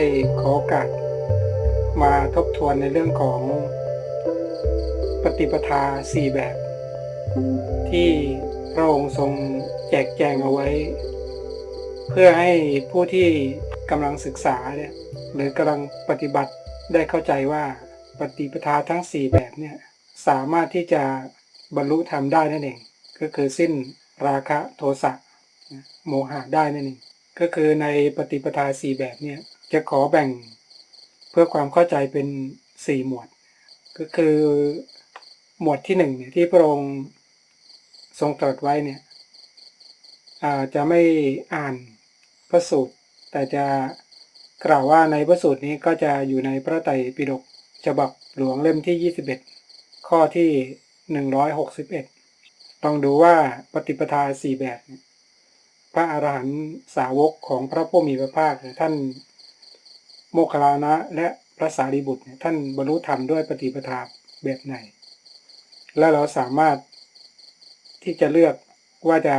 ได้ขอโอกาสมาทบทวนในเรื่องของปฏิปทาสี่แบบ ที่พระองค์ทรงแจกแจงเอาไว้ เพื่อให้ผู้ที่กำลังศึกษาเนี่ยหรือกำลังปฏิบัติได้เข้าใจว่าปฏิปทาทั้ง4แบบเนี่ยสามารถที่จะบรรลุธรรมได้นั่นเองก็คือสิ้นราคะโทสะโมหะได้นั่นเองก็คือในปฏิปทา4แบบเนี่ย จะขอแบ่งเพื่อความเข้าใจเป็น4หมวด ก็คือหมวดที่1เนี่ยที่พระองค์ทรงตรัสไว้เนี่ยจะไม่อ่านพระสูตร แต่จะกล่าวว่าในพระสูตรนี้ก็จะอยู่ในพระไตรปิฎกฉบับหลวงเล่มที่ 21 ข้อที่ 161ต้องดูว่าปฏิปทาสี่แบบ พระอรหันต์สาวกของพระผู้มีพระภาคท่าน โมคลานะและพระสารีบุตรท่านบรรลุธรรมด้วยปฏิปทาแบบไหน และเราสามารถที่จะเลือกว่าจะ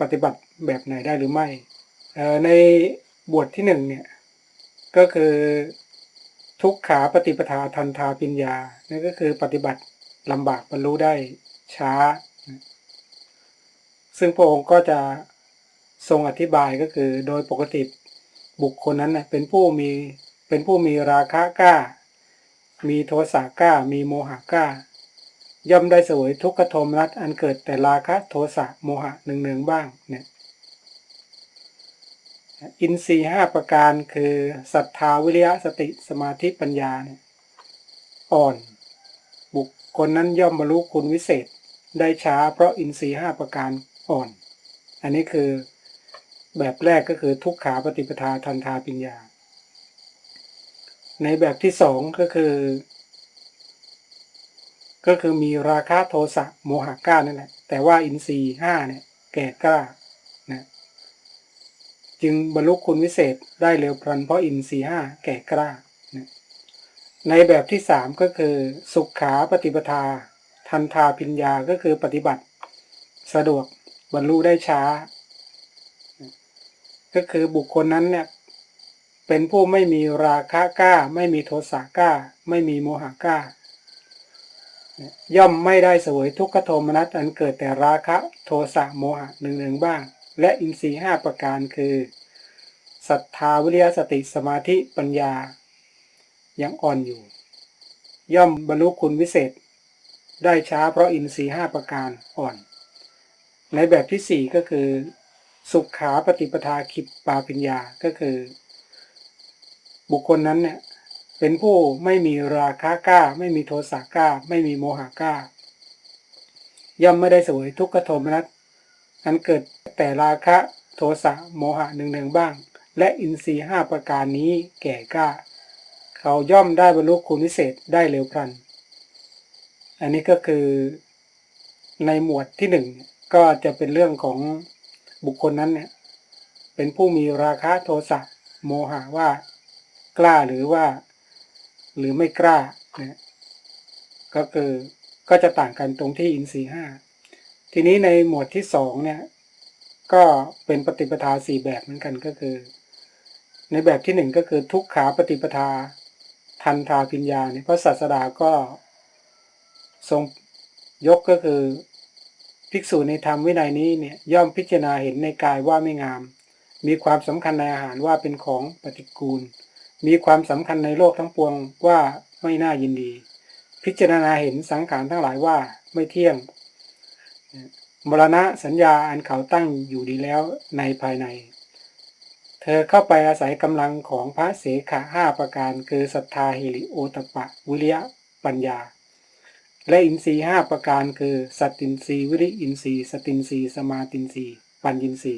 ปฏิบัติแบบไหนได้หรือไม่ ในบทที่หนึ่งเนี่ยก็คือทุกขาปฏิปทาทันทาปิญญา นั่นก็คือปฏิบัติลำบากบรรลุได้ช้า ซึ่งพระองค์ก็จะทรงอธิบายก็คือโดยปกติ บุคคลนั้นเป็นผู้มีเป็นผู้มีราคะกล้า มีโทสะกล้า มีโมหะกล้า ย่อมได้สวยทุกขโทมนัสอันเกิดแต่ราคะโทสะโมหะหนึ่งๆบ้างเนี่ยอินทรีย์ห้าประการคือศรัทธาวิริยะสติสมาธิปัญญาเนี่ยอ่อน บุคคลนั้นย่อมบรรลุคุณวิเศษได้ช้าเพราะอินทรีย์ห้าประการอ่อน อันนี้คือ แบบแรกก็คือทุกขาปฏิปทาทันทาปัญญา ในแบบที่สองก็คือ ก็คือมีราคะโทสะโมหะก้านั่นแหละ แต่ว่าอินทรีย์ห้าเนี่ยแก่กล้านะจึงบรรลุคุณวิเศษได้เร็วพลันเพราะอินทรีห้าแก่กล้าในแบบที่สามก็คือ สุขขาปฏิปทา ทันทาพิญญาก็คือปฏิบัติ สะดวกบรรลุได้ช้า ก็คือบุคคลนั้นเนี่ยเป็นผู้ไม่มีราคะกล้า ไม่มีโทสะกล้า ไม่มีโมหะกล้า ย่อมไม่ได้สวยทุกขโทมนัสอันเกิดแต่ราคะโทสะโมหะหนึ่งๆบ้าง และอินทรีย์ห้าประการคือศรัทธาวิริยสติสมาธิปัญญา ยังอ่อนอยู่ ย่อมบรรลุคุณวิเศษ ได้ช้าเพราะอินทรีย์ห้าประการอ่อน ในแบบที่สี่ก็คือ สุขขาปฏิปทาขิปปาปัญญาก็คือ บุคคลนั้นเนี่ยเป็นผู้ไม่มีราคะกล้า ไม่มีโทสะกล้า ไม่มีโมหะกล้า ย่อมไม่ได้สวยทุกขโทมนัสอันเกิดแต่ราคะโทสะโมหะหนึ่งหนึ่งบ้าง และอินทรีย์ห้าประการนี้แก่กล้า เขาย่อมได้บรรลุคุณวิเศษได้เร็วพลัน อันนี้ก็คือในหมวดที่หนึ่งก็จะเป็นเรื่องของ บุคคลนั้นเนี่ยเป็นผู้มีราคะโทสะโมหะว่า กล้าหรือว่า หรือไม่กล้าเนี่ยก็คือก็จะต่างกันตรงที่อินทรีห้าทีนี้ในหมวดที่สองเนี่ยก็เป็นปฏิปทาสี่แบบเหมือนกันก็คือ ในแบบที่หนึ่งก็คือทุกขาปฏิปทาทันทาพิญญาเนี่ยพระศาสดาก็ทรงยกก็คือ ภิกษุในธรรมวินัยนี้เนี่ยย่อมพิจารณาเห็นในกายว่าไม่งาม มีความสำคัญในอาหารว่าเป็นของปฏิกูล มีความสำคัญในโลกทั้งปวงว่าไม่น่ายินดี พิจารณาเห็นสังขารทั้งหลายว่าไม่เที่ยงมรณะสัญญาอันเขาตั้งอยู่ดีแล้วในภายใน เธอเข้าไปอาศัยกำลังของพระเสขาห้าประการ คือศรัทธาหิริโอตปะ วิริยะ ปัญญา และอินทรีห้าประการคือสตินทรีวิริอินทรีสตินทรีสมาตินทรีปัญญินทรี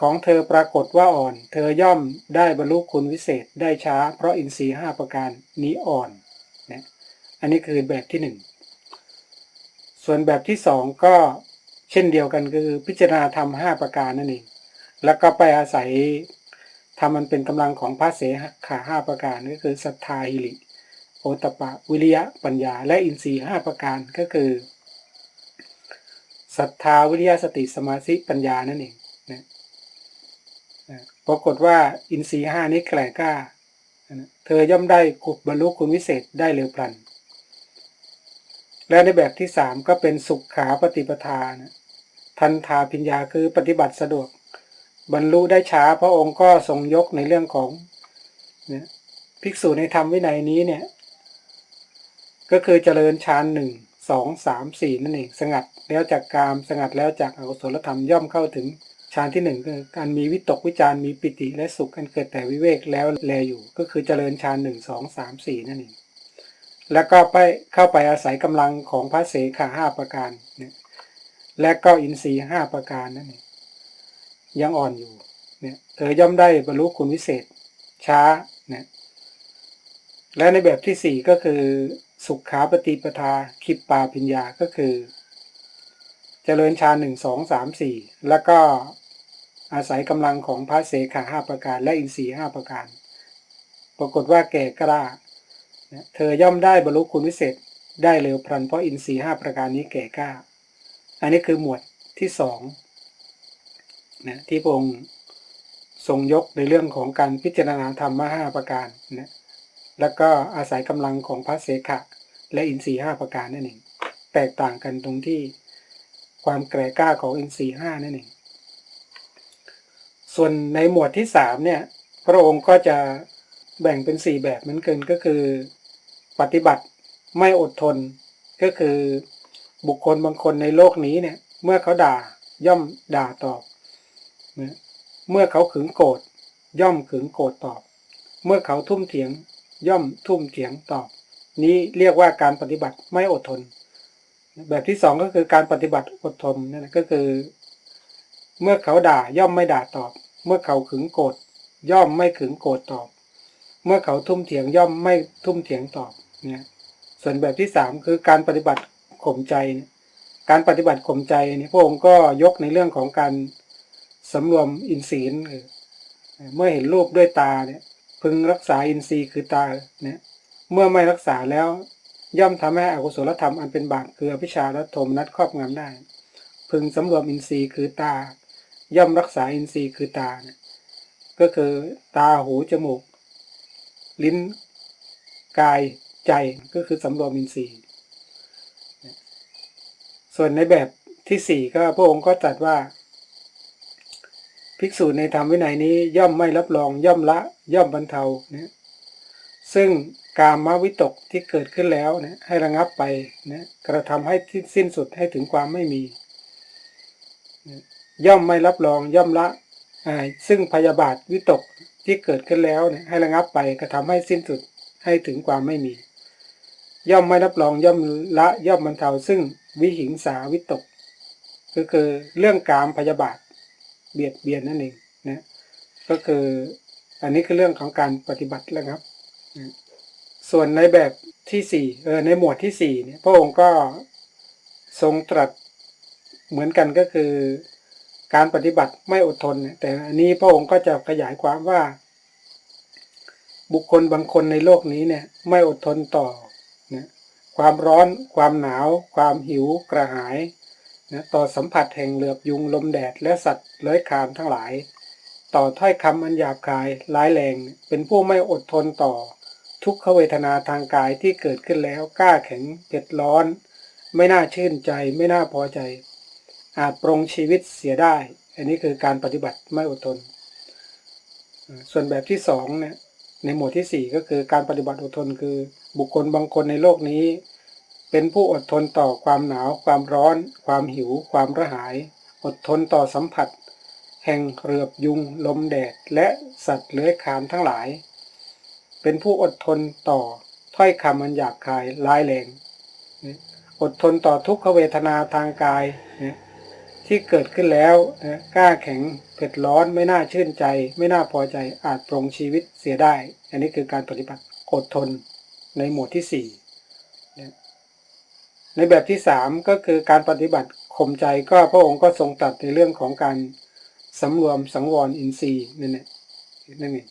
ของเธอปรากฏว่าอ่อน เธอย่อมได้บรรลุคุณวิเศษได้ช้า เพราะอินทรีห้าประการนี้อ่อนนะอันนี้คือแบบที่หนึ่งส่วนแบบที่สองก็เช่นเดียวกันคือพิจารณาธรรมห้าประการนั่นเองแล้วก็ไปอาศัยทำมันเป็นกำลังของพระเสขาห้าประการก็คือศรัทธาหิริ โอตปะ วิริยะ ปัญญา และอินทรีย์ห้าประการก็คือศรัทธาวิริยะสติสมาธิปัญญานั่นเองนะปรากฏว่าอินทรีย์ห้านี้แกล่กล้าเธอย่อมได้ขุบบรรลุคุณวิเศษได้เร็วพลัน และในแบบที่สามก็เป็นสุขขาปฏิปทานะทันทาพิญญาคือปฏิบัติสะดวก บรรลุได้ช้าพระองค์ก็ทรงยกในเรื่องของเนี่ยภิกษุในธรรมวินัยนี้เนี่ย ก็คือเจริญฌานหนึ่งสองสามสี่นั่นเองสงัดแล้วจากกามสงัดแล้วจากอกุศลธรรมย่อมเข้าถึงฌานที่หนึ่งคือการมีวิตกวิจารมีปิติและสุขอันเกิดแต่วิเวกแล้วแลอยู่ ก็คือเจริญฌานหนึ่งสองสามสี่นั่นเองแล้วก็ไปเข้าไปอาศัยกำลังของพระเสขาห้าประการเนี่ยและก็อินทรีย์ห้าประการนั่นเองยังอ่อนอยู่เนี่ยเธอย่อมได้บรรลุคุณวิเศษช้าเนี่ยและในแบบที่สี่ก็คือ สุขขาปฏิปทาคิปปาปิญญาก็คือ เจริญฌานหนึ่งสองสามสี่แล้วก็อาศัยกำลังของพระเสขาห้าประการและอินทรีย์ห้าประการ ปรากฏว่าแก่กล้าเธอย่อมได้บรรลุคุณวิเศษได้เร็วพลันเพราะอินทรีย์ห้าประการนี้แก่กล้า อันนี้คือหมวดที่สองนะที่พระองค์ทรงยกในเรื่องของการพิจารณาธรรมห้าประการนะ แล้วก็อาศัยกำลังของพระเสขะ และอินทรีย์ห้าประการนั่นเองแตกต่างกันตรงที่ความแกร่กล้าของอินทรีย์ห้านั่นเองส่วนในหมวดที่สามเนี่ยพระองค์ก็จะแบ่งเป็นสี่แบบเหมือนกันก็คือ ปฏิบัติไม่อดทนก็คือบุคคลบางคนในโลกนี้เนี่ย เมื่อเขาด่าย่อมด่าตอบ เมื่อเขาขึงโกรธย่อมขึงโกรธตอบ เมื่อเขาทุ่มเถียง ย่อมทุ่มเถียงตอบ นี้เรียกว่าการปฏิบัติไม่อดทน แบบที่สองก็คือการปฏิบัติอดทนนั่นก็คือ เมื่อเขาด่าย่อมไม่ด่าตอบ เมื่อเขาขึงโกรธย่อมไม่ขึงโกรธตอบ เมื่อเขาทุ่มเถียงย่อมไม่ทุ่มเถียงตอบเนี่ยส่วนแบบที่สามคือการปฏิบัติข่มใจ การปฏิบัติข่มใจเนี่ยพระองค์ก็ยกในเรื่องของการสำรวมอินทรีย์เมื่อเห็นรูปด้วยตาเนี่ย พึงรักษาอินทรีย์คือตาเนี่ยเมื่อไม่รักษาแล้ว ย่อมทำให้อกุศลธรรมอันเป็นบาปคืออภิชาและโทมนัสครอบงำได้ พึงสำรวมอินทรีย์คือตา ย่อมรักษาอินทรีย์คือตาเนี่ยก็คือตาหูจมูก ลิ้น กายใจก็คือสำรวมอินทรีย์ ส่วนในแบบที่สี่ก็พระองค์ก็ตรัสว่า ภิกษุในธรรมวินัยนี้ย่อมไม่รับรองย่อมละย่อมบรรเทาเนี่ยซึ่งกามวิตกที่เกิดขึ้นแล้วเนี่ยให้ระงับไปนะกระทำให้สิ้นสุดให้ถึงความไม่มี ย่อมไม่รับรองย่อมละซึ่งพยาบาทวิตกที่เกิดขึ้นแล้วเนี่ยให้ระงับไปกระทำให้สิ้นสุดให้ถึงความไม่มี ย่อมไม่รับรองย่อมละย่อมบรรเทาซึ่งวิหิงสาวิตก ก็คือเรื่องกามพยาบาท เบียดเบียนนั่นเองนะก็คืออันนี้คือเรื่องของการปฏิบัติแล้วครับ ส่วนในแบบที่สี่เออในหมวดที่สี่เนี่ยพระองค์ก็ทรงตรัสเหมือนกันก็คือ การปฏิบัติไม่อดทน แต่อันนี้พระองค์ก็จะขยายความว่า บุคคลบางคนในโลกนี้เนี่ยไม่อดทนต่อนะความร้อน ความหนาว ความหิวกระหาย นะต่อสัมผัสแห่งเหลือบยุงลมแดดและสัตว์เลื้อยคลานทั้งหลาย ต่อถ้อยคำอันหยาบคายร้ายแรงเป็นผู้ไม่อดทนต่อ ทุกขเวทนาทางกายที่เกิดขึ้นแล้วกล้าแข็งเผ็ดร้อน ไม่น่าชื่นใจไม่น่าพอใจ อาจปรงชีวิตเสียได้ อันนี้คือการปฏิบัติไม่อดทน ส่วนแบบที่สองเนี่ยในหมวดที่สี่ก็คือการปฏิบัติอดทนคือบุคคลบางคนในโลกนี้ เป็นผู้อดทนต่อความหนาว ความร้อน ความหิว ความระหาย อดทนต่อสัมผัส แห่งเรือบยุง ลมแดด และสัตว์เลื้อยคลานทั้งหลาย เป็นผู้อดทนต่อถ้อยคำมันหยาบคายร้ายแรง อดทนต่อทุกขเวทนาทางกาย ที่เกิดขึ้นแล้วกล้าแข็งเผ็ดร้อนไม่น่าชื่นใจ ไม่น่าพอใจอาจปรงชีวิตเสียได้ อันนี้คือการปฏิบัติอดทนในหมวดที่สี่ ในแบบที่สามก็คือการปฏิบัติข่มใจก็พระองค์ก็ทรงตัดในเรื่องของการสำรวมสังวรอินทรีย์นั่นแหละนั่นเอง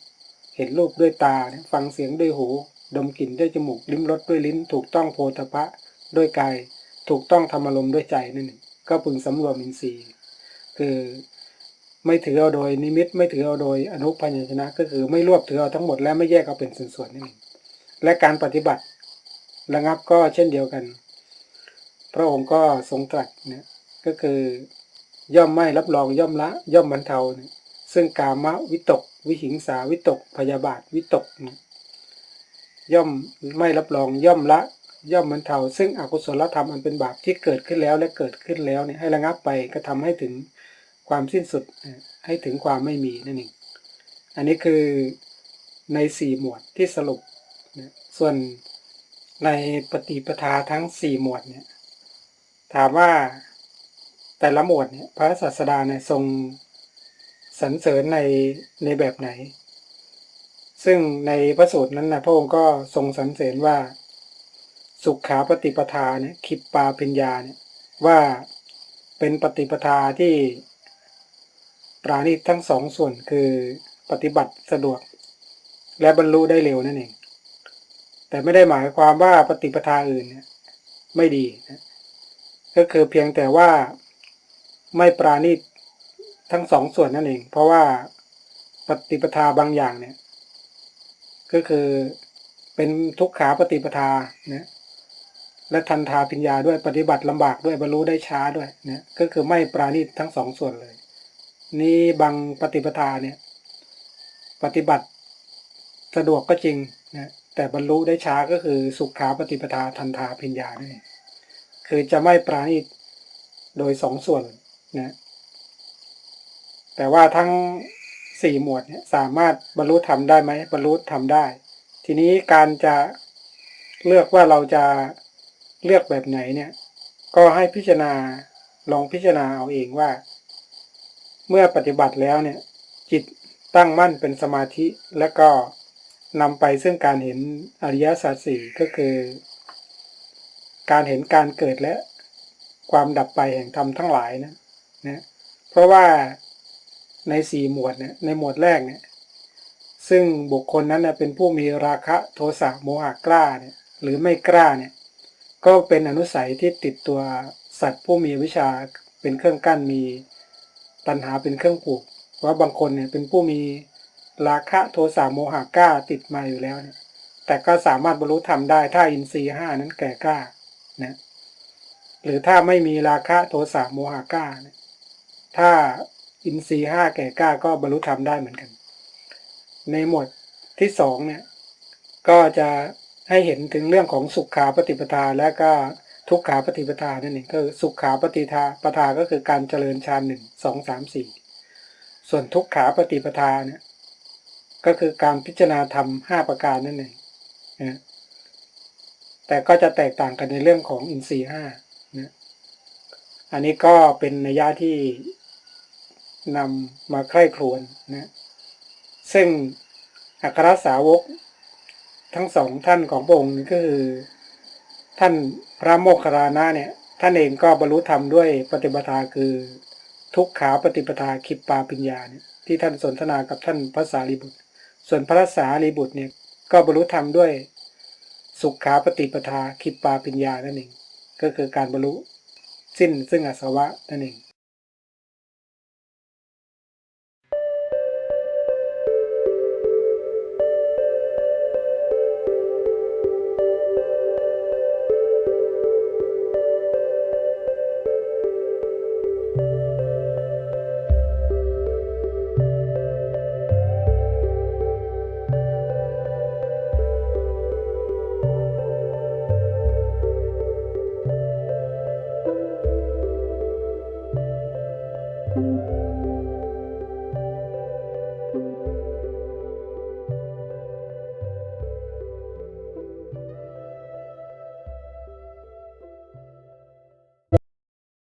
เห็นรูปด้วยตาฟังเสียงด้วยหู ดมกลิ่นด้วยจมูกลิ้มรสด้วยลิ้น ถูกต้องโพธพะด้วยกายถูกต้องธรรมอารมด้วยใจนั่นเองก็พึงสำรวมอินทรีย์ คือไม่ถือเอาโดยนิมิตไม่ถือเอาโดยอนุพัญชนะ ก็คือไม่รวบถือเอาทั้งหมดและไม่แยกเอาเป็นส่วนๆนั่นเองและการปฏิบัติระงับก็เช่นเดียวกัน พระองค์ก็ทรงตรัสเนี่ยก็คือย่อมไม่รับรองย่อมละ ย่อมบรรเทาเนี่ยซึ่งกามวิตก วิหิงสาวิตก พยาบาทวิตกเนี่ยย่อมไม่รับรองย่อมละ ย่อมบรรเทา ซึ่งอกุศลธรรมอันเป็นบาปที่เกิดขึ้นแล้วและเกิดขึ้นแล้วเนี่ยให้ระงับไปก็ทำให้ถึงความสิ้นสุดให้ถึงความไม่มีนั่นเองอันนี้คือในสี่หมวดที่สรุปส่วนในปฏิปทาทั้งสี่หมวดเนี่ย ถามว่าแต่ละหมวดเนี่ยพระศาสดาเนี่ยทรงสรรเสริญในในแบบไหน ซึ่งในพระสูตรนั้นนะพระองค์ก็ทรงสรรเสริญว่า สุขาปฏิปทาเนี่ยคิปปาปัญญาเนี่ยว่าเป็นปฏิปทาที่ปราณีตทั้งสองส่วนคือปฏิบัติสะดวก และบรรลุได้เร็วนั่นเอง แต่ไม่ได้หมายความว่าปฏิปทาอื่นเนี่ยไม่ดีนะ ก็คือเพียงแต่ว่าไม่ปราณีตทั้งสองส่วนนั่นเอง เพราะว่าปฏิปทาบางอย่างเนี่ย ก็คือเป็นทุกขาปฏิปทานะและทันทาปัญญาด้วยปฏิบัติลำบากด้วยบรรลุได้ช้าด้วยเนี่ยก็คือไม่ปราณีตทั้งสองส่วนเลย นี่บางปฏิปทาเนี่ย ปฏิบัติสะดวกก็จริงนะแต่บรรลุได้ช้าก็คือสุขาปฏิปทาทันทาปัญญานี่ คือจะไม่ปราณีตโดยสองส่วนนะแต่ว่าทั้งสี่หมวดเนี่ยสามารถบรรลุธรรมได้ไหมบรรลุธรรมได้ ทีนี้การจะเลือกว่าเราจะเลือกแบบไหนเนี่ย ก็ให้พิจารณาลองพิจารณาเอาเองว่า เมื่อปฏิบัติแล้วเนี่ย จิตตั้งมั่นเป็นสมาธิแล้วก็นำไปซึ่งการเห็นอริยสัจสี่ก็คือ การเห็นการเกิดและความดับไปแห่งธรรมทั้งหลายนะนะเพราะว่าในสี่หมวดเนี่ยในหมวดแรกเนี่ยซึ่งบุคคลนั้นเป็นผู้มีราคะโทสะโมหะกล้าเนี่ยหรือไม่กล้าเนี่ยก็เป็นอนุสัยที่ติดตัวสัตว์ผู้มีวิชาเป็นเครื่องกั้นมีตัณหาเป็นเครื่องผูกว่าบางคนเนี่ยเป็นผู้มีราคะโทสะโมหะกล้าติดมาอยู่แล้วเนี่ยแต่ก็สามารถบรรลุธรรมได้ถ้าอินทรีย์ห้านั้นแก่กล้า นะหรือถ้าไม่มีราคะโทสะโมหะกล้าเนี่ยถ้าอินทรีห้าแก่กล้าก็บรรลุธรรมได้เหมือนกัน ในหมวดที่สองเนี่ยก็จะให้เห็นถึงเรื่องของสุขขาปฏิปทาและก็ทุกขาปฏิปทานั่นเองก็สุขขาปฏิทาปทาก็คือการเจริญฌานหนึ่งสองสามสี่ส่วนทุกขาปฏิปทาเนี่ยก็คือการพิจารณาธรรมห้าประการนั่นเองนะ แต่ก็จะแตกต่างกันในเรื่องของอินทรีย์ห้านะอันนี้ก็เป็นนัยยะที่นำมาใคร่ครวญนะซึ่งอัครสาวกทั้งสองท่านของพระองค์ก็คือ ท่านพระโมคคัลลานะเนี่ย ท่านเองก็บรรลุธรรมด้วยปฏิปทาคือทุกขาปฏิปทาคิปปาปัญญาเนี่ยที่ท่านสนทนากับท่านพระสารีบุตร ส่วนพระสารีบุตรเนี่ยก็บรรลุธรรมด้วย สุขขาปฏิปทาคิปปาปิญญานั่นเอง ก็คือการบรรลุสิ้นซึ่งอสวะนั่นเอง